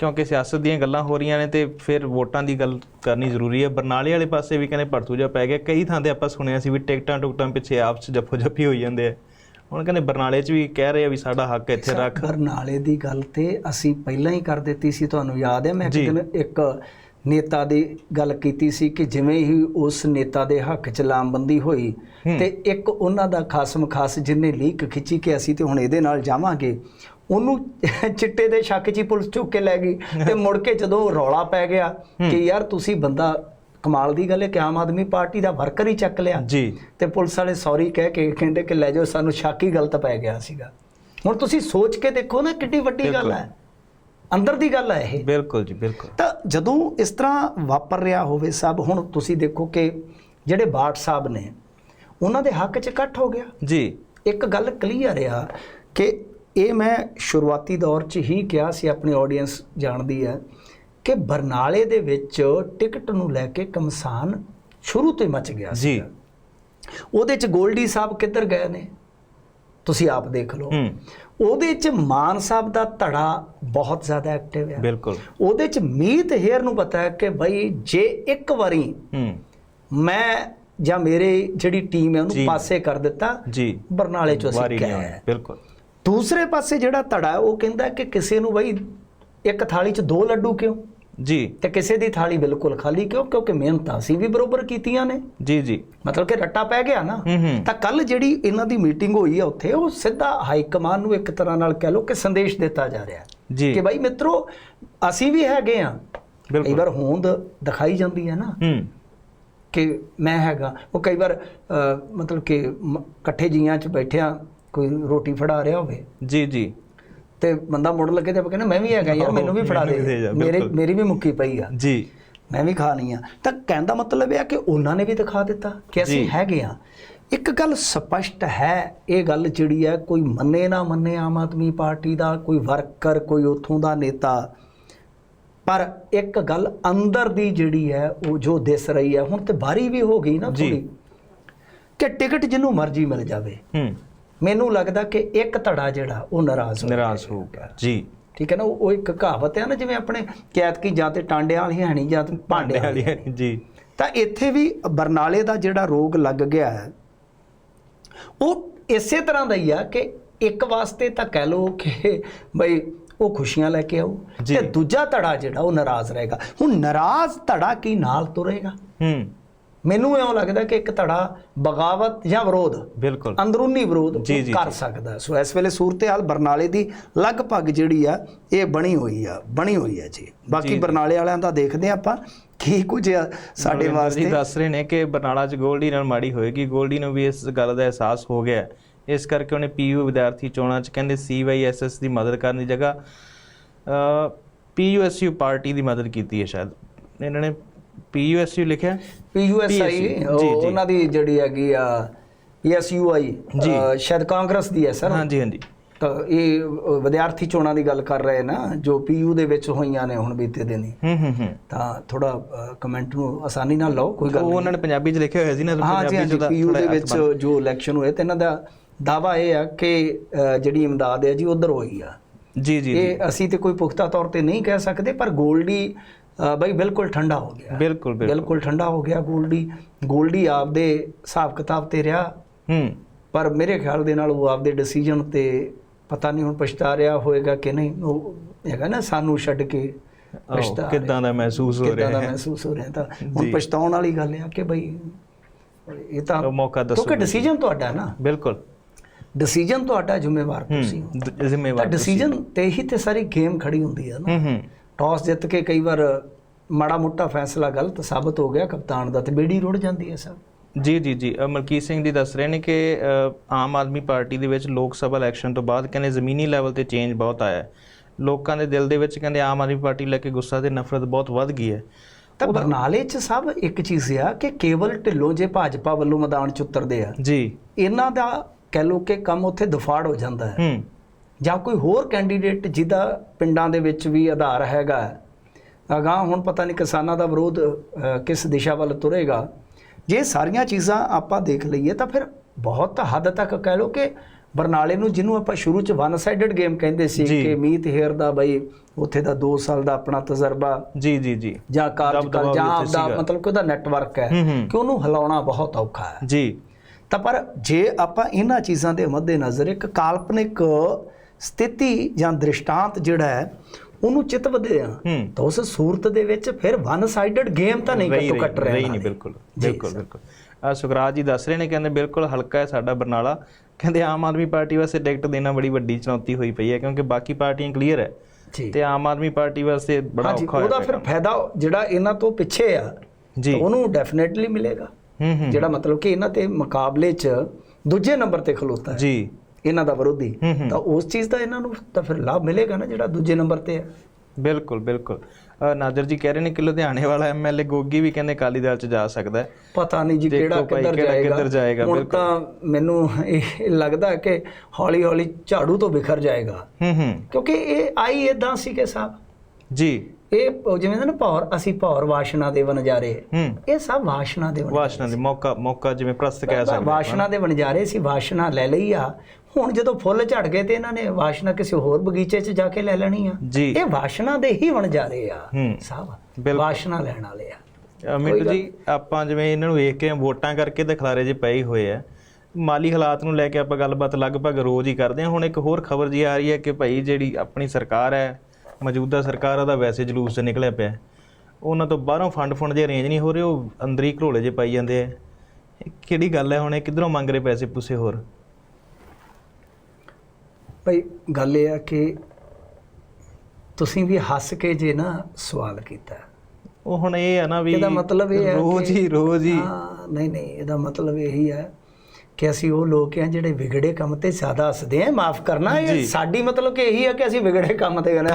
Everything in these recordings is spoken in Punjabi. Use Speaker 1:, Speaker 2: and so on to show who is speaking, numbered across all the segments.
Speaker 1: ਕਿਉਂਕਿ ਸਿਆਸਤ ਦੀਆਂ ਗੱਲਾਂ ਹੋ ਰਹੀਆਂ ਨੇ ਤੇ ਫਿਰ ਵੋਟਾਂ ਦੀ ਗੱਲ ਕਰਨੀ ਜ਼ਰੂਰੀ ਹੈ। ਬਰਨਾਲੇ ਵਾਲੇ ਪਾਸੇ ਵੀ ਕਹਿੰਦੇ ਭੜਥੂ ਜਾ ਪੈ ਗਿਆ। ਕਈ ਥਾਂ ਤੇ ਆਪਾਂ ਸੁਣਿਆ ਸੀ ਵੀ ਟਿਕਟਾਂ ਟੁਕਟਾਂ ਪਿੱਛੇ ਆਪਸ ਚ ਜੱਫੋ ਜੱਫੀ ਹੋਈ ਜਾਂਦੇ ਆ। ਹੁਣ ਕਹਿੰਦੇ ਬਰਨਾਲੇ 'ਚ ਵੀ ਕਹਿ ਰਹੇ ਆ ਵੀ ਸਾਡਾ ਹੱਕ ਇੱਥੇ ਰੱਖ।
Speaker 2: ਬਰਨਾਲੇ ਦੀ ਗੱਲ ਤੇ ਅਸੀਂ ਪਹਿਲਾਂ ਹੀ ਕਰ ਦਿੱਤੀ ਸੀ ਤੁਹਾਨੂੰ ਯਾਦ ਹੈ? ਮੈਂ ਇੱਕ। ਦਿਨ ਇੱਕ ਨੇਤਾ ਦੀ ਗੱਲ ਕੀਤੀ ਸੀ ਕਿ ਜਿਵੇਂ ਹੀ ਉਸ ਨੇਤਾ ਦੇ ਹੱਕ 'ਚ ਲਾਮਬੰਦੀ ਹੋਈ ਤੇ ਇੱਕ ਉਹਨਾਂ ਦਾ ਖਾਸਮ ਖਾਸ ਜਿਹਨੇ ਲੀਕ ਖਿੱਚੀ ਕਿ ਅਸੀਂ ਤੇ ਹੁਣ ਇਹਦੇ ਨਾਲ ਜਾਵਾਂਗੇ ਉਹਨੂੰ ਚਿੱਟੇ ਦੇ ਸ਼ੱਕ 'ਚ ਹੀ ਪੁਲਿਸ ਚੁੱਕ ਕੇ ਲੈ ਗਈ ਤੇ ਮੁੜ ਕੇ ਜਦੋਂ ਰੌਲਾ ਪੈ ਗਿਆ ਕਿ ਯਾਰ ਤੁਸੀਂ ਬੰਦਾ ਕਮਾਲ ਦੀ ਗੱਲ ਹੈ ਕਿ ਆਮ ਆਦਮੀ ਪਾਰਟੀ ਦਾ ਵਰਕਰ ਹੀ ਚੱਕ ਲਿਆ।
Speaker 1: ਜੀ।
Speaker 2: ਤੇ ਪੁਲਿਸ ਵਾਲੇ ਸੌਰੀ ਕਹਿ ਕੇ ਕਹਿੰਦੇ ਕਿ ਲੈ ਜਾਓ ਸਾਨੂੰ ਸ਼ੱਕ ਹੀ ਗਲਤ ਪੈ ਗਿਆ ਸੀਗਾ। ਹੁਣ ਤੁਸੀਂ ਸੋਚ ਕੇ ਦੇਖੋ ਨਾ ਕਿੰਨੀ ਵੱਡੀ ਗੱਲ। ਹੈ। ਅੰਦਰ ਦੀ ਗੱਲ ਹੈ ਇਹ।
Speaker 1: ਬਿਲਕੁਲ ਜੀ ਬਿਲਕੁਲ।
Speaker 2: ਤਾਂ ਜਦੋਂ ਇਸ ਤਰ੍ਹਾਂ ਵਾਪਰ ਰਿਹਾ ਹੋਵੇ ਸਭ ਹੁਣ ਤੁਸੀਂ ਦੇਖੋ ਕਿ ਜਿਹੜੇ ਬਾਟ ਸਾਹਿਬ ਨੇ ਉਹਨਾਂ ਦੇ ਹੱਕ 'ਚ ਇਕੱਠ ਹੋ ਗਿਆ।
Speaker 1: ਜੀ।
Speaker 2: ਇੱਕ ਗੱਲ ਕਲੀਅਰ ਆ ਕਿ ਇਹ ਮੈਂ ਸ਼ੁਰੂਆਤੀ ਦੌਰ 'ਚ ਹੀ ਕਿਹਾ ਸੀ ਆਪਣੀ ਆਡੀਅנס ਜਾਣਦੀ ਹੈ ਕਿ ਬਰਨਾਲੇ ਦੇ ਵਿੱਚ ਟਿਕਟ ਨੂੰ ਲੈ ਕੇ ਕਮਸਾਨ ਸ਼ੁਰੂ ਤੋਂ ਹੀ ਮਚ ਗਿਆ ਸੀ
Speaker 1: ਜੀ
Speaker 2: ਉਹਦੇ 'ਚ ਗੋਲਡੀ ਸਾਹਿਬ ਕਿੱਧਰ ਗਏ ਨੇ? ਤੁਸੀਂ ਆਪ ਦੇਖ ਲਓ। ਉਹਦੇ 'ਚ ਮਾਨ ਸਾਹਿਬ ਦਾ ਧੜਾ ਬਹੁਤ ਜ਼ਿਆਦਾ ਐਕਟਿਵ ਹੈ
Speaker 1: ਬਿਲਕੁਲ।
Speaker 2: ਉਹਦੇ 'ਚ ਮੀਤ ਹੇਰ ਨੂੰ ਪਤਾ ਹੈ ਕਿ ਬਈ ਜੇ ਇੱਕ ਵਾਰੀ ਮੈਂ ਜਾਂ ਮੇਰੇ ਜਿਹੜੀ ਟੀਮ ਹੈ। ਉਹਨੂੰ ਪਾਸੇ ਕਰ ਦਿੱਤਾ
Speaker 1: ਜੀ।
Speaker 2: ਬਰਨਾਲੇ 'ਚ ਅਸੀਂ ਹੈ
Speaker 1: ਬਿਲਕੁਲ।
Speaker 2: ਦੂਸਰੇ ਪਾਸੇ ਜਿਹੜਾ ਧੜਾ ਉਹ ਕਹਿੰਦਾ ਕਿ ਕਿਸੇ ਨੂੰ ਬਈ ਇੱਕ ਥਾਲੀ 'ਚ ਦੋ ਲੱਡੂ ਕਿਉਂ?
Speaker 1: ਜੀ।
Speaker 2: ਤੇ ਕਿਸੇ ਦੀ ਥਾਲੀ ਬਿਲਕੁਲ ਖਾਲੀ ਕਿਉਂ? ਕਿਉਂਕਿ ਮਿਹਨਤਾਂ ਅਸੀਂ ਵੀ ਬਰੋਬਰ ਕੀਤੀਆਂ ਨੇ।
Speaker 1: ਜੀ ਜੀ।
Speaker 2: ਮਤਲਬ ਕਿ ਰੱਟਾ ਪੈ ਗਿਆ ਨਾ। ਤਾਂ ਕੱਲ ਜਿਹੜੀ ਇਹਨਾਂ ਦੀ ਮੀਟਿੰਗ ਹੋਈ ਆ ਉੱਥੇ ਉਹ ਸਿੱਧਾ ਹਾਈ ਕਮਾਨ ਨੂੰ ਇੱਕ ਤਰ੍ਹਾਂ ਨਾਲ ਕਹਿ ਲਓ ਕਿ ਸੰਦੇਸ਼ ਦਿੱਤਾ ਜਾ ਰਿਹਾ
Speaker 1: ਜੀ।
Speaker 2: ਕਿ ਭਾਈ ਮਿੱਤਰੋ ਅਸੀਂ ਵੀ ਹੈਗੇ ਆ ਕਈ ਵਾਰ ਹੋਂਦ ਦਿਖਾਈ ਜਾਂਦੀ ਹੈ ਨਾ। ਕਿ ਮੈਂ ਹੈਗਾ। ਉਹ ਕਈ ਵਾਰ ਮਤਲਬ ਕਿ ਇਕੱਠੇ ਜੀਆਂ 'ਚ ਬੈਠਿਆ ਕੋਈ ਰੋਟੀ ਫੜਾ ਰਿਹਾ ਹੋਵੇ।
Speaker 1: ਜੀ ਜੀ।
Speaker 2: ਤੇ ਬੰਦਾ ਮੁੜ ਲੱਗੇ ਤੇ ਆਪਾਂ ਕਹਿੰਦੇ ਮੈਂ ਵੀ ਹੈਗਾ ਯਾਰ ਮੈਨੂੰ ਵੀ ਫੜਾ
Speaker 1: ਦੇ।
Speaker 2: ਮੇਰੇ। ਮੇਰੀ ਵੀ ਮੁੱਕੀ ਪਈ ਆ।
Speaker 1: ਜੀ।
Speaker 2: ਮੈਂ ਵੀ ਖਾਣੀ ਆ। ਤਾਂ ਕਹਿਣ ਦਾ ਮਤਲਬ ਇਹ ਆ ਕਿ ਉਹਨਾਂ ਨੇ ਵੀ ਦਿਖਾ ਦਿੱਤਾ ਕਿ ਅਸੀਂ। ਹੈਗੇ ਆ। ਇੱਕ ਗੱਲ ਸਪਸ਼ਟ ਹੈ ਇਹ ਗੱਲ ਜਿਹੜੀ ਹੈ ਕੋਈ ਮੰਨੇ ਨਾ ਮੰਨੇ ਆਮ ਆਦਮੀ ਪਾਰਟੀ ਦਾ ਕੋਈ ਵਰਕਰ ਕੋਈ ਉਥੋਂ ਦਾ ਨੇਤਾ। ਪਰ ਇੱਕ ਗੱਲ ਅੰਦਰ ਦੀ ਜਿਹੜੀ ਹੈ ਉਹ ਜੋ ਦਿਸ ਰਹੀ ਹੈ ਹੁਣ ਤੇ ਬਾਰੀ ਵੀ ਹੋ ਗਈ ਨਾ। ਥੋੜੀ ਕਿ ਟਿਕਟ ਜਿਹਨੂੰ ਮਰਜ਼ੀ ਮਿਲ ਜਾਵੇ।
Speaker 1: ਹੂੰ।
Speaker 2: ਮੈਨੂੰ ਲੱਗਦਾ ਕਿ ਇੱਕ ਧੜਾ ਜਿਹੜਾ ਉਹ ਨਾਰਾਜ਼ ਹੋ
Speaker 1: ਨਿਰਾਸ਼ ਹੋ ਗਿਆ ਜੀ।
Speaker 2: ਠੀਕ ਹੈ ਨਾ ਉਹ ਇੱਕ ਕਹਾਵਤ ਹੈ ਨਾ ਜਿਵੇਂ ਆਪਣੇ ਕੈਦ ਕੀ ਜਾਂ ਤੇ ਟਾਂਡਿਆਂ ਵਾਲੀ ਹੈਣੀ ਜਾਂ ਤੇ ਭਾਂਡਿਆਂ ਵਾਲੀ
Speaker 1: ਵਾਲੀ ਜੀ।
Speaker 2: ਤਾਂ ਇੱਥੇ ਵੀ ਬਰਨਾਲੇ ਦਾ ਜਿਹੜਾ ਰੋਗ ਲੱਗ ਗਿਆ ਹੈ ਉਹ ਇਸੇ ਤਰ੍ਹਾਂ ਦਾ ਹੀ ਆ ਕਿ ਇੱਕ ਵਾਸਤੇ ਤਾਂ ਕਹਿ ਲਓ ਕਿ ਬਈ ਉਹ ਖੁਸ਼ੀਆਂ ਲੈ ਕੇ
Speaker 1: ਜੀ।
Speaker 2: ਤੇ ਦੂਜਾ ਧੜਾ ਜਿਹੜਾ ਉਹ ਨਾਰਾਜ਼ ਰਹੇਗਾ। ਹੁਣ ਨਾਰਾਜ਼ ਧੜਾ ਕੀ ਨਾਲ ਤੁਰੇਗਾ?
Speaker 1: ਹੂੰ।
Speaker 2: ਮੈਨੂੰ ਇਉਂ ਲੱਗਦਾ ਕਿ ਇੱਕ ਧੜਾ ਬਗਾਵਤ ਜਾਂ ਵਿਰੋਧ
Speaker 1: ਬਿਲਕੁਲ।
Speaker 2: ਅੰਦਰੂਨੀ ਵਿਰੋਧ ਕਰ ਸਕਦਾ। ਸੋ ਇਸ ਵੇਲੇ ਸੂਰਤ-ਹਾਲ ਬਰਨਾਲੇ ਦੀ ਲਗਭਗ ਜਿਹੜੀ ਆ ਇਹ ਬਣੀ ਹੋਈ ਆ ਬਣੀ ਹੋਈ ਆ ਜੀ। ਬਾਕੀ। ਬਰਨਾਲੇ ਵਾਲਿਆਂ ਦਾ ਦੇਖਦੇ ਆਪਾਂ ਕੀ ਕੁਝ ਸਾਡੇ ਵਾਸਤੇ।
Speaker 1: ਦੱਸ ਰਹੇ ਨੇ ਕਿ ਬਰਨਾਲਾ 'ਚ ਗੋਲਡੀ ਨਾਲ ਮਾੜੀ ਹੋਏਗੀ। ਗੋਲਡੀ ਨੂੰ ਵੀ ਇਸ ਗੱਲ ਦਾ ਅਹਿਸਾਸ ਹੋ ਗਿਆ। ਇਸ ਕਰਕੇ ਉਹਨੇ ਪੀਯੂ ਵਿਦਿਆਰਥੀ ਚੋਣਾਂ 'ਚ ਕਹਿੰਦੇ ਸੀਵਾਈਐਸਐਸ ਦੀ ਮਦਦ ਕਰਨ ਦੀ ਜਗ੍ਹਾ ਪੀਯੂਐਸਯੂ ਪਾਰਟੀ ਦੀ ਮਦਦ ਕੀਤੀ ਹੈ ਸ਼ਾਇਦ। ਇਹਨਾਂ ਨੇ ਪੀਯੂਐਸਯੂ ਲਿਖਿਆ?
Speaker 2: ਪੀਯੂਐਸਆਈ। ਉਹਨਾਂ ਦੀ ਜਿਹੜੀ ਹੈਗੀ ਆ ਪੀਐਸਯੂਆਈ। ਸ਼ਾਇਦ ਕਾਂਗਰਸ ਦੀ ਹੈ ਸਰ।
Speaker 1: ਹਾਂਜੀ ਹਾਂਜੀ।
Speaker 2: ਤਾਂ ਇਹ ਵਿਦਿਆਰਥੀ ਚੋਣਾਂ ਦੀ ਗੱਲ ਕਰ ਰਹੇ ਨਾ ਜੋ ਪੀਯੂ ਦੇ ਵਿੱਚ ਹੋਈਆਂ ਨੇ ਹੁਣ ਬੀਤੇ ਦਿਨੀ।
Speaker 1: ਹੂੰ ਹੂੰ ਹੂੰ।
Speaker 2: ਤਾਂ ਥੋੜਾ ਕਮੈਂਟ ਨੂੰ ਆਸਾਨੀ ਨਾਲ ਲਓ ਕੋਈ ਗੱਲ
Speaker 1: ਉਹ
Speaker 2: ਨਹੀਂ।
Speaker 1: ਉਹਨਾਂ ਨੇ ਪੰਜਾਬੀ 'ਚ ਲਿਖਿਆ ਹੋਇਆ ਸੀ ਨਾ
Speaker 2: ਜੀ
Speaker 1: ਉਹਦਾ
Speaker 2: ਪੀਯੂ ਦੇ ਵਿੱਚ ਜੋ ਇਲੈਕਸ਼ਨ ਹੋਏ ਤੇ ਇਹਨਾਂ ਦਾ ਦਾਵਾ ਇਹ ਆ ਕਿ ਜਿਹੜੀ ਇਮਦਾਦ ਹੈ ਜੀ ਉਧਰ ਹੋਈ ਆ।
Speaker 1: ਜੀ ਜੀ।
Speaker 2: ਇਹ ਅਸੀਂ ਤੇ ਕੋਈ ਪੁਖਤਾ ਤੌਰ ਤੇ ਨਹੀਂ ਕਹਿ ਸਕਦੇ ਪਰ ਗੋਲਡੀ ਬਈ ਬਿਲਕੁਲ ਠੰਡਾ ਹੋ ਗਿਆ।
Speaker 1: ਬਿਲਕੁਲ ਬਿਲਕੁਲ।
Speaker 2: ਠੰਡਾ ਹੋ ਗਿਆ। ਗੋਲਡੀ ਗੋਲਡੀ ਆਪਦੇ ਹਿਸਾਬ ਕਿਤਾਬ ਤੇ ਰਿਹਾ।
Speaker 1: ਹੂੰ।
Speaker 2: ਪਰ ਮੇਰੇ ਖਿਆਲ ਦੇ ਨਾਲ ਉਹ ਆਪਦੇ ਡਿਸੀਜਨ ਤੇ ਪਤਾ ਨਹੀਂ ਹੁਣ ਪਛਤਾ ਰਿਹਾ ਹੋਏਗਾ ਕਿ ਨਹੀਂ। ਉਹ ਹੈਗਾ ਨਾ ਸਾਨੂੰ ਛੱਡ ਕੇ ਪਛਤਾ
Speaker 1: ਕਿੱਦਾਂ ਦਾ ਮਹਿਸੂਸ ਹੋ
Speaker 2: ਕਿੱਦਾਂ
Speaker 1: ਰਿਹਾ
Speaker 2: ਦਾ
Speaker 1: ਹੈ।
Speaker 2: ਮਹਿਸੂਸ ਹੋ ਰਿਹਾ ਤਾਂ ਹੁਣ। ਪਛਤਾਉਣ ਵਾਲੀ ਗੱਲ ਆ ਕਿ ਬਈ ਇਹ ਤਾਂ
Speaker 1: ਮੌਕਾ ਦੱਸੋ
Speaker 2: ਕਿਉਂਕਿ ਡਿਸੀਜਨ ਤੁਹਾਡਾ ਹੈ ਨਾ।
Speaker 1: ਬਿਲਕੁਲ।
Speaker 2: ਡਿਸੀਜਨ ਤੁਹਾਡਾ ਜ਼ਿੰਮੇਵਾਰ ਤੁਸੀਂ ਹੋ।
Speaker 1: ਹੂੰ ਦ-
Speaker 2: ਤਾਂ
Speaker 1: ਜ਼ਿੰਮੇਵਾਰ ਤੁਸੀਂ।
Speaker 2: ਡਿਸੀਜਨ ਤੇ ਹੀ ਤੇ ਸਾਰੀ ਗੇਮ ਖੜੀ ਹੁੰਦੀ ਹੈ ਨਾ।
Speaker 1: ਹੂੰ ਹੂੰ।
Speaker 2: ਟਾਸ ਜਿੱਤ ਕੇ ਕਈ ਵਾਰ ਮਾੜਾ ਮੋਟਾ ਫੈਸਲਾ ਗਲਤ ਸਾਬਤ ਹੋ ਗਿਆ ਕਪਤਾਨ ਦਾ ਤੇ ਬੇੜੀ ਰੁੜ ਜਾਂਦੀ ਹੈ ਸਰ।
Speaker 1: ਜੀ ਜੀ ਜੀ। ਮਲਕੀਤ ਸਿੰਘ ਜੀ ਦੱਸ ਰਹੇ ਨੇ ਕਿ ਆਮ ਆਦਮੀ ਪਾਰਟੀ ਦੇ ਵਿੱਚ ਲੋਕ ਸਭਾ ਇਲੈਕਸ਼ਨ ਤੋਂ ਬਾਅਦ ਕਹਿੰਦੇ ਜ਼ਮੀਨੀ ਲੈਵਲ ਤੇ ਚੇਂਜ ਬਹੁਤ ਆਇਆ ਲੋਕਾਂ ਦੇ ਦਿਲ ਦੇ ਵਿੱਚ ਕਹਿੰਦੇ ਆਮ ਆਦਮੀ ਪਾਰਟੀ ਲੈ ਕੇ ਗੁੱਸਾ ਤੇ ਨਫ਼ਰਤ ਬਹੁਤ ਵੱਧ ਗਈ ਹੈ।
Speaker 2: ਤਾਂ ਬਰਨਾਲੇ 'ਚ ਸਭ ਇੱਕ ਚੀਜ਼ ਆ ਕਿ ਕੇਵਲ ਢਿੱਲੋਂ ਜੇ ਭਾਜਪਾ ਵੱਲੋਂ ਮੈਦਾਨ 'ਚ ਉਤਰਦੇ ਆ।
Speaker 1: ਜੀ।
Speaker 2: ਇਹਨਾਂ ਦਾ ਕਹਿ ਲੋ ਕਿ ਕੰਮ ਉੱਥੇ ਦਫਾੜ ਹੋ ਜਾਂਦਾ ਹੈ।
Speaker 1: ਹੂੰ।
Speaker 2: ਜਾਂ ਕੋਈ ਹੋਰ ਕੈਂਡੀਡੇਟ ਜਿਹਦਾ ਪਿੰਡਾਂ ਦੇ ਵਿੱਚ ਵੀ ਆਧਾਰ ਹੈਗਾ ਅਗਾਂਹ ਹੁਣ ਪਤਾ ਨਹੀਂ ਕਿਸਾਨਾਂ ਦਾ ਵਿਰੋਧ ਕਿਸ ਦਿਸ਼ਾ ਵੱਲ ਤੁਰੇਗਾ ਜੇ ਸਾਰੀਆਂ ਚੀਜ਼ਾਂ ਆਪਾਂ ਦੇਖ ਲਈਏ ਤਾਂ ਫਿਰ ਬਹੁਤ ਹੱਦ ਤੱਕ ਕਹਿ ਲੋ ਕਿ ਬਰਨਾਲੇ ਨੂੰ ਜਿਹਨੂੰ ਆਪਾਂ ਸ਼ੁਰੂ ਚ ਵਨ ਸਾਈਡਡ ਗੇਮ ਕਹਿੰਦੇ ਸੀ। ਕਿ ਮੀਤ ਹੇਰ ਦਾ ਬਈ ਉੱਥੇ ਦਾ 2 ਸਾਲ ਦਾ ਆਪਣਾ ਤਜਰਬਾ
Speaker 1: ਜੀ ਜੀ ਜੀ
Speaker 2: ਜਾਂ ਕਾਰਜਕਾਲ ਜਾਂ ਆਪਦਾ। ਮਤਲਬ ਕਿ ਉਹਦਾ ਨੈਟਵਰਕ ਹੂੰ। ਕਿ ਉਹਨੂੰ ਹਿਲਾਉਣਾ ਬਹੁਤ ਔਖਾ ਹੈ
Speaker 1: ਜੀ
Speaker 2: ਤਾਂ ਪਰ ਜੇ ਆਪਾਂ ਇਹਨਾਂ ਚੀਜ਼ਾਂ ਦੇ ਮੱਦੇ ਨਜ਼ਰ ਇੱਕ ਕਾਲਪਨਿਕ ਸਥਿਤੀ ਜਾਂ ਦ੍ਰਿਸ਼ਟਾਂਤ ਜਿਹੜਾ ਹੈ ਉਹਨੂੰ ਚਿਤਵਦੇ ਆ।
Speaker 1: ਹੂੰ।
Speaker 2: ਤਾਂ ਉਸ ਸੂਰਤ ਦੇ ਵਿੱਚ ਫਿਰ ਵਨ ਸਾਈਡਡ ਗੇਮ ਤਾਂ ਨਹੀਂ ਘੱਟੋ ਘੱਟ
Speaker 1: ਰਹੀ- ਨਹੀਂ ਬਿਲਕੁਲ ਬਿਲਕੁਲ ਬਿਲਕੁਲ। ਆ ਸੁਖਰਾਜ ਜੀ ਦੱਸ ਰਹੇ ਨੇ ਕਹਿੰਦੇ ਬਿਲਕੁਲ ਹਲਕਾ ਹੈ ਸਾਡਾ ਬਰਨਾਲਾ। ਕਹਿੰਦੇ ਆਮ ਆਦਮੀ ਪਾਰਟੀ ਵਾਸਤੇ ਟਿਕਟ ਦੇਣਾ ਬੜੀ ਵੱਡੀ ਚੁਣੌਤੀ ਹੋਈ ਪਈ ਹੈ ਕਿਉਂਕਿ ਬਾਕੀ ਪਾਰਟੀਆਂ ਕਲੀਅਰ ਹੈ। ਤੇ ਆਮ ਆਦਮੀ ਪਾਰਟੀ ਵਾਸਤੇ ਬੜਾ ਔਖਾ ਹੋਇਆ
Speaker 2: ਉਹਦਾ ਫਿਰ। ਫਾਇਦਾ ਜਿਹੜਾ ਇਹਨਾਂ ਤੋਂ ਪਿੱਛੇ ਆ
Speaker 1: ਜੀ।
Speaker 2: ਉਹਨੂੰ ਡੈਫੀਨਿਟਲੀ ਮਿਲੇਗਾ।
Speaker 1: ਹੂੰ ਹੂੰ।
Speaker 2: ਜਿਹੜਾ ਮਤਲਬ ਕਿ ਇਹਨਾਂ ਤੇ ਮੁਕਾਬਲੇ 'ਚ ਦੂਜੇ ਨੰਬਰ ਤੇ ਖਲੋਤਾ ਹੈ।
Speaker 1: ਜੀ।
Speaker 2: ਇਹਨਾਂ ਦਾ ਵਿਰੋਧੀ। ਤਾਂ ਉਸ ਚੀਜ਼ ਦਾ ਇਹਨਾਂ ਨੂੰ ਤਾਂ ਫਿਰ ਲਾਭ ਮਿਲੇਗਾ ਨਾ ਜਿਹੜਾ ਦੂਜੇ ਨੰਬਰ ਤੇ ਹੈ
Speaker 1: ਬਿਲਕੁਲ ਬਿਲਕੁਲ। ਨਾਦਰ ਜੀ ਕਹਿ ਰਹੇ ਨੇ ਕਿ ਲੁਧਿਆਣੇ ਵਾਲਾ ਐਮਐਲਏ ਗੋਗੀ ਵੀ ਕਹਿੰਦੇ ਅਕਾਲੀ ਦਲ ਚ ਜਾ ਸਕਦਾ ਹੈ।
Speaker 2: ਪਤਾ ਨਹੀਂ ਜੀ ਕਿਹੜਾ ਕਿੱਧਰ ਜਾਏਗਾ। ਹੁਣ। ਤਾਂ ਮੈਨੂੰ ਇਹ ਲੱਗਦਾ ਕਿ ਹੌਲੀ ਹੌਲੀ ਝਾੜੂ ਤੋਂ ਬਿਖਰ ਜਾਏਗਾ।
Speaker 1: ਹੂੰ ਹੂੰ।
Speaker 2: ਕਿਉਂਕਿ ਇਹ ਆਈ ਇਦਾਂ ਸੀ ਕਿ ਸਾਹਿਬ।
Speaker 1: ਜੀ।
Speaker 2: ਇਹ ਜਿਵੇਂ ਨਾ ਪੌਰ ਅਸੀਂ ਪੌਰ ਵਾਸ਼ਨਾ ਦੇ ਵਨਜਾਰੇ
Speaker 1: ਹੂੰ।
Speaker 2: ਇਹ ਸਭ ਵਾਸ਼ਨਾ ਦੇ
Speaker 1: ਵਾਸ਼ਨਾ ਦੇ ਮੌਕਾ ਮੌਕਾ ਜਿਵੇਂ ਪ੍ਰਸਤ ਕਹਿ ਸਕਦੇ।
Speaker 2: ਵਾਸ਼ਨਾ ਦੇ ਵਣਜਾਰੇ ਸੀ ਵਾਸ਼ਨਾ ਲੈ ਲਈ ਆ। ਹੁਣ ਜਦੋਂ ਫੁੱਲ ਝੜ ਗਏ ਤੇ ਇਹਨਾਂ ਨੇ ਵਾਸ਼ਨਾ ਕਿਸੇ ਹੋਰ ਬਗੀਚੇ 'ਚ ਜਾ ਕੇ ਲੈ ਲੈਣੀ ਆ। ਇਹ ਵਾਸ਼ਨਾ ਦੇ ਹੀ ਵਣਜਾਰੇ ਆ।
Speaker 1: ਬਿਲਕੁਲ।
Speaker 2: ਵਾਸ਼ਨਾ ਲੈਣ ਵਾਲੇ ਆ।
Speaker 1: ਮਿੰਟੂ ਜੀ ਆਪਾਂ ਜਿਵੇਂ ਇਹਨਾਂ ਨੂੰ ਵੇਖ ਕੇ ਵੋਟਾਂ ਕਰਕੇ ਤੇ ਖਲਾਰੇ ਜੇ ਪਏ ਹੋਏ ਆ। ਮਾਲੀ ਹਾਲਾਤ ਨੂੰ ਲੈ ਕੇ ਆਪਾਂ ਗੱਲਬਾਤ ਲਗਭਗ ਰੋਜ਼ ਹੀ ਕਰਦੇ ਹਾਂ। ਹੁਣ ਇੱਕ ਹੋਰ ਖਬਰ ਜੀ ਆ ਰਹੀ ਹੈ ਕਿ ਭਾਈ ਜਿਹੜੀ ਆਪਣੀ ਸਰਕਾਰ ਹੈ ਮੌਜੂਦਾ ਸਰਕਾਰ ਉਹਦਾ ਵੈਸੇ ਜਲੂਸ ਤੇ ਨਿਕਲਿਆ ਪਿਆ। ਉਹਨਾਂ ਤੋਂ ਬਾਹਰੋਂ ਫੰਡ ਫੰਡ ਜੇ ਅਰੇਂਜ ਨਹੀਂ ਹੋ ਰਹੇ ਉਹ ਅੰਦਰੀ ਘਰੋਲੇ ਜੇ ਪਾਈ ਜਾਂਦੇ ਆ। ਕਿਹੜੀ ਗੱਲ ਹੈ ਹੁਣ? ਇਹ ਕਿੱਧਰੋਂ ਮੰਗ ਰਹੇ ਪੈਸੇ ਪੂਸੇ ਹੋਰ?
Speaker 2: ਭਈ ਗੱਲ ਇਹ ਆ ਕਿ ਤੁਸੀਂ ਵੀ ਹੱਸ ਕੇ ਜੇ ਨਾ ਸਵਾਲ ਕੀਤਾ।
Speaker 1: ਉਹ ਹੁਣ ਇਹ ਆ ਨਾ ਵੀ
Speaker 2: ਇਹਦਾ ਮਤਲਬ ਇਹ ਹੈ
Speaker 1: ਰੋਜ਼ ਹੀ ਰੋਜ਼ ਹੀ।
Speaker 2: ਹਾਂ ਨਹੀਂ ਨਹੀਂ ਇਹਦਾ ਮਤਲਬ ਇਹੀ ਹੈ ਕਿ ਅਸੀਂ ਉਹ ਲੋਕ ਆ ਜਿਹੜੇ ਵਿਗੜੇ ਕੰਮ ਤੇ ਜ਼ਿਆਦਾ ਹੱਸਦੇ ਆ ਮਾਫ ਕਰਨਾ ਇਹ। ਸਾਡੀ ਮਤਲਬ ਕਿ ਇਹੀ ਹੈ ਕਿ ਅਸੀਂ ਵਿਗੜੇ ਕੰਮ ਤੇ ਕਹਿੰਦੇ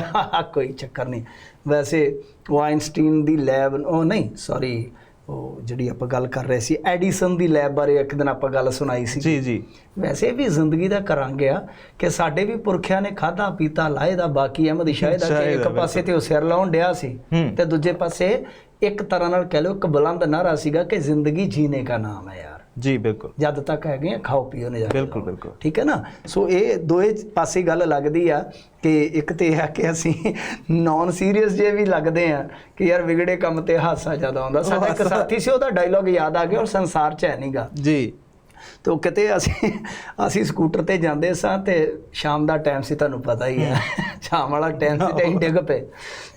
Speaker 2: ਕੋਈ ਚੱਕਰ ਨਹੀਂ। ਵੈਸੇ ਵਾਈਨਸਟੀਨ ਦੀ ਲੈਬ ਉਹ ਨਹੀਂ ਸੌਰੀ ਉਹ ਜਿਹੜੀ ਆਪਾਂ ਗੱਲ ਕਰ ਰਹੇ ਸੀ ਐਡੀਸਨ ਦੀ ਲੈਬ ਬਾਰੇ ਇੱਕ ਦਿਨ ਆਪਾਂ ਗੱਲ ਸੁਣਾਈ ਸੀ।
Speaker 1: ਜੀ ਜੀ।
Speaker 2: ਵੈਸੇ ਵੀ ਜ਼ਿੰਦਗੀ ਦਾ ਕਰਾਂਗੇ ਆ ਕਿ ਸਾਡੇ ਵੀ ਪੁਰਖਿਆਂ ਨੇ ਖਾਦਾ ਪੀਤਾ ਲਾਏ ਦਾ ਬਾਕੀ ਅਹਿਮਦ ਸ਼ਾਹਿਦ ਆ ਕਿ ਇੱਕ
Speaker 1: ਆ,
Speaker 2: ਪਾਸੇ ਤੇ ਉਹ ਸਿਰ ਲਾਉਣ ਡਿਆ ਸੀ। ਤੇ ਦੂਜੇ ਪਾਸੇ ਇੱਕ ਤਰ੍ਹਾਂ ਨਾਲ ਕਹਿ ਲਓ ਇੱਕ ਬੁਲੰਦ ਨਾਰਾ ਸੀਗਾ ਕਿ ਜ਼ਿੰਦਗੀ ਜੀਨੇ ਦਾ ਨਾਮ ਹੈ ਯਾਰ।
Speaker 1: ਜੀ ਬਿਲਕੁਲ।
Speaker 2: ਜਦ ਤੱਕ ਹੈਗੇ ਆ ਖਾਓ ਪੀਓ ਨੇ ਜਾ ਕੇ
Speaker 1: ਬਿਲਕੁਲ। ਬਿਲਕੁਲ
Speaker 2: ਠੀਕ ਹੈ ਨਾ? ਸੋ ਇਹ ਦੋਏ ਪਾਸੇ ਗੱਲ ਲੱਗਦੀ ਆ ਕਿ ਇੱਕ ਤੇ ਇਹ ਆ ਕਿ ਅਸੀਂ ਨਾਨ ਸੀਰੀਅਸ ਜੇ ਵੀ ਲੱਗਦੇ ਆ ਕਿ ਯਾਰ ਵਿਗੜੇ ਕੰਮ ਤੇ ਹਾਸਾ ਜ਼ਿਆਦਾ ਆਉਂਦਾ। ਸਾਡਾ ਇੱਕ ਸਾਥੀ ਸੀ ਉਹਦਾ ਡਾਇਲੌਗ ਯਾਦ ਆ ਗਿਆ ਔਰ ਸੰਸਾਰ 'ਚ ਹੈ ਨਹੀਂਗਾ
Speaker 1: ਜੀ।
Speaker 2: ਤੋ ਕਿਤੇ ਅਸੀਂ ਅਸੀਂ ਸਕੂਟਰ ਤੇ ਜਾਂਦੇ ਸਾਂ ਤੇ ਸ਼ਾਮ ਦਾ ਟਾਈਮ ਸੀ ਤੁਹਾਨੂੰ ਪਤਾ ਹੀ ਹੈ। ਸ਼ਾਮ ਵਾਲਾ ਟਾਈਮ ਸੀ ਤੇ ਅਸੀਂ ਡਿੱਗ ਪਏ।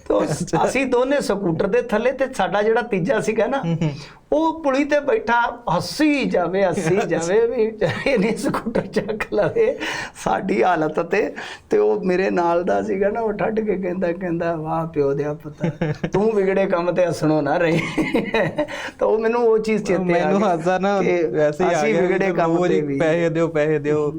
Speaker 2: ਤੋ ਅਸੀਂ ਦੋਨੇ ਸਕੂਟਰ ਦੇ ਥੱਲੇ ਤੇ ਸਾਡਾ ਜਿਹੜਾ ਤੀਜਾ ਸੀਗਾ ਨਾ ਉਹ ਪੁਲੀ ਤੇ ਬੈਠਾ ਹੱਸੀ ਜਾਵੇ ਹੱਸੀ ਜਾਵੇ ਵੀ ਇਹਨੇ ਸਕੂਟਰ ਚੱਕ ਲਵੇ ਸਾਡੀ ਹਾਲਤ ਤੇ। ਤੇ ਉਹ ਮੇਰੇ ਨਾਲ ਦਾ ਸੀਗਾ ਨਾ ਉਹ ਠੱਡ ਕੇ ਕਹਿੰਦਾ ਕਹਿੰਦਾ ਵਾਹ ਪਿਓ ਦਿਆ ਪੁੱਤ ਤੂੰ ਵਿਗੜੇ ਕੰਮ ਤੇ ਹੱਸਣੋਂ ਨਾ ਰਹੀ। ਤਾਂ ਉਹ ਮੈਨੂੰ ਉਹ ਚੀਜ਼ ਚੇਤੇ ਆ
Speaker 1: ਮੈਨੂੰ ਹਾਸਾ ਨਾ ਵੈਸੇ ਹੀ ਆ
Speaker 2: ਅਸੀਂ
Speaker 1: ਗਿਆ
Speaker 2: ਵਿਗੜੇ ਕੰਮ ਤੇ ਵੀ।
Speaker 1: ਪੈਸੇ ਦਿਓ ਪੈਸੇ ਦਿਓ।